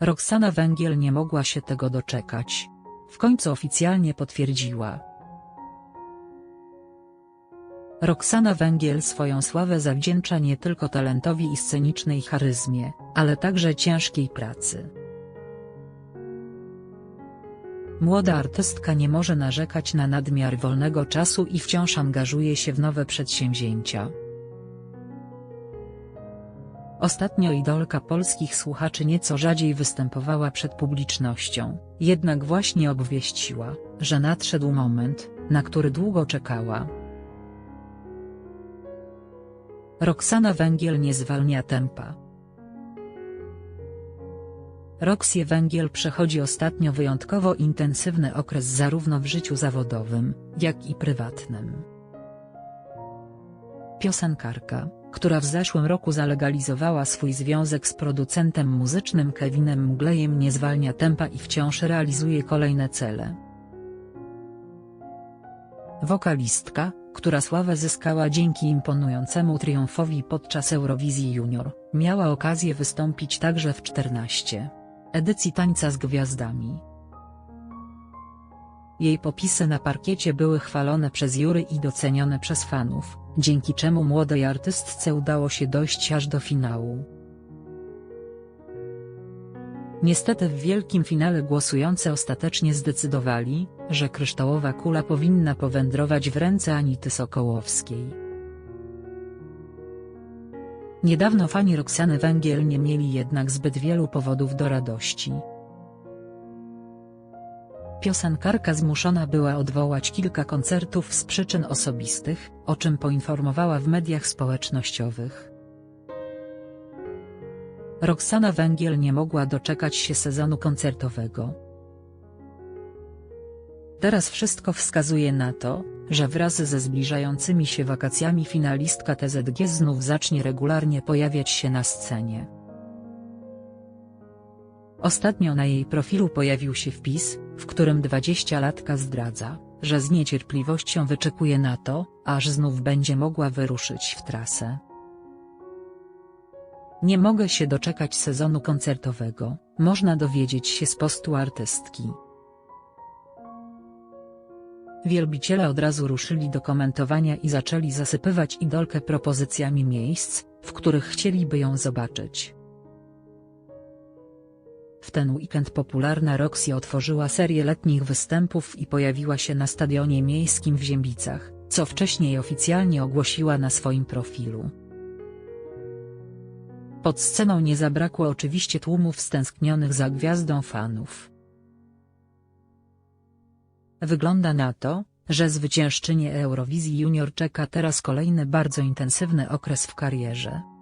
Roxana Węgiel nie mogła się tego doczekać. W końcu oficjalnie potwierdziła. Roxana Węgiel swoją sławę zawdzięcza nie tylko talentowi i scenicznej charyzmie, ale także ciężkiej pracy. Młoda artystka nie może narzekać na nadmiar wolnego czasu i wciąż angażuje się w nowe przedsięwzięcia. Ostatnio idolka polskich słuchaczy nieco rzadziej występowała przed publicznością, jednak właśnie obwieściła, że nadszedł moment, na który długo czekała. Roxana Węgiel nie zwalnia tempa. Roxie Węgiel przechodzi ostatnio wyjątkowo intensywny okres zarówno w życiu zawodowym, jak i prywatnym. Piosenkarka, która w zeszłym roku zalegalizowała swój związek z producentem muzycznym Kevinem Muglejem nie zwalnia tempa i wciąż realizuje kolejne cele. Wokalistka, która sławę zyskała dzięki imponującemu triumfowi podczas Eurowizji Junior, miała okazję wystąpić także w 14 edycji Tańca z Gwiazdami. Jej popisy na parkiecie były chwalone przez jury i docenione przez fanów, dzięki czemu młodej artystce udało się dojść aż do finału. Niestety w wielkim finale głosujący ostatecznie zdecydowali, że kryształowa kula powinna powędrować w ręce Anity Sokołowskiej. Niedawno fani Roxany Węgiel nie mieli jednak zbyt wielu powodów do radości. Piosenkarka zmuszona była odwołać kilka koncertów z przyczyn osobistych, o czym poinformowała w mediach społecznościowych. Roxana Węgiel nie mogła doczekać się sezonu koncertowego. Teraz wszystko wskazuje na to, że wraz ze zbliżającymi się wakacjami finalistka TZG znów zacznie regularnie pojawiać się na scenie. Ostatnio na jej profilu pojawił się wpis, w którym 20-latka zdradza, że z niecierpliwością wyczekuje na to, aż znów będzie mogła wyruszyć w trasę. Nie mogę się doczekać sezonu koncertowego, można dowiedzieć się z postu artystki. Wielbiciele od razu ruszyli do komentowania i zaczęli zasypywać idolkę propozycjami miejsc, w których chcieliby ją zobaczyć. Ten weekend popularna Roxy otworzyła serię letnich występów i pojawiła się na stadionie miejskim w Ziębicach, co wcześniej oficjalnie ogłosiła na swoim profilu. Pod sceną nie zabrakło oczywiście tłumów stęsknionych za gwiazdą fanów. Wygląda na to, że zwyciężczynię Eurowizji Junior czeka teraz kolejny bardzo intensywny okres w karierze.